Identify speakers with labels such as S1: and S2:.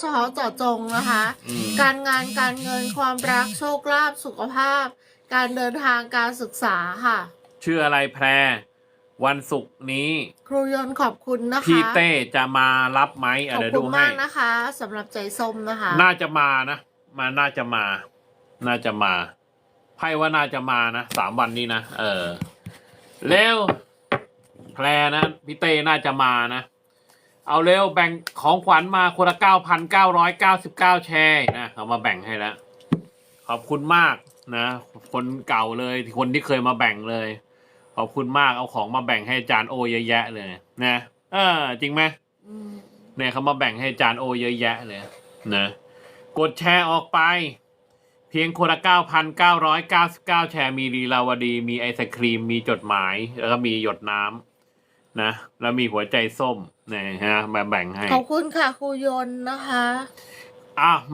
S1: เฉพาะเจาะจงนะคะ
S2: อืม
S1: การงานการเงินความรักโชคลาภสุขภาพ การเดินทางการศึกษาค่ะ
S2: ชื่ออะไรแพร วันศุกร์นี้
S1: ครูยนต์ขอบคุณนะคะ
S2: พี่เต้จะมารับไหม
S1: ข
S2: อะ
S1: อบ
S2: เดี๋ยว
S1: คุ
S2: ดู
S1: ณ
S2: ให้
S1: มากนะคะสำหรับใจส้มนะคะ
S2: น่าจะมานะมาน่าจะมา น่าจะมาไพ่ว่าน่าจะมานะสามวันนี้นะเออเร็วแพรนะพี่เต้น่าจะมานะ เอาเร็วแบ่งของขวัญมาคนละเก้าพันเก้าร้อยเก้าสิบเก้าแชร์นะเอามาแบ่งให้แล้ว ขอบคุณมากนะ คนเก่าเลยคนที่เคยมาแบ่งเลย ขอบคุณมากเอาของมาแบ่งให้อาจารย์โอเยอะแยะเลยนะเออจริงไหม
S1: อืม
S2: เนี่ยเขามาแบ่งให้อาจารย์โอเยอะแยะเลยนะกดแชร์ออกไป เพียงคนละเก้าพันเก้าร้อยเก้าสิบเก้าแชร์มีลีลาวดี มีไอศครีม มีจดหมาย แล้วก็มีหยดน้ำ นะแล้วมีหัวใจส้มเนี่ยฮะมาแบ่งให้
S1: ขอบคุณค่ะครูยนต์นะคะ
S2: อะมา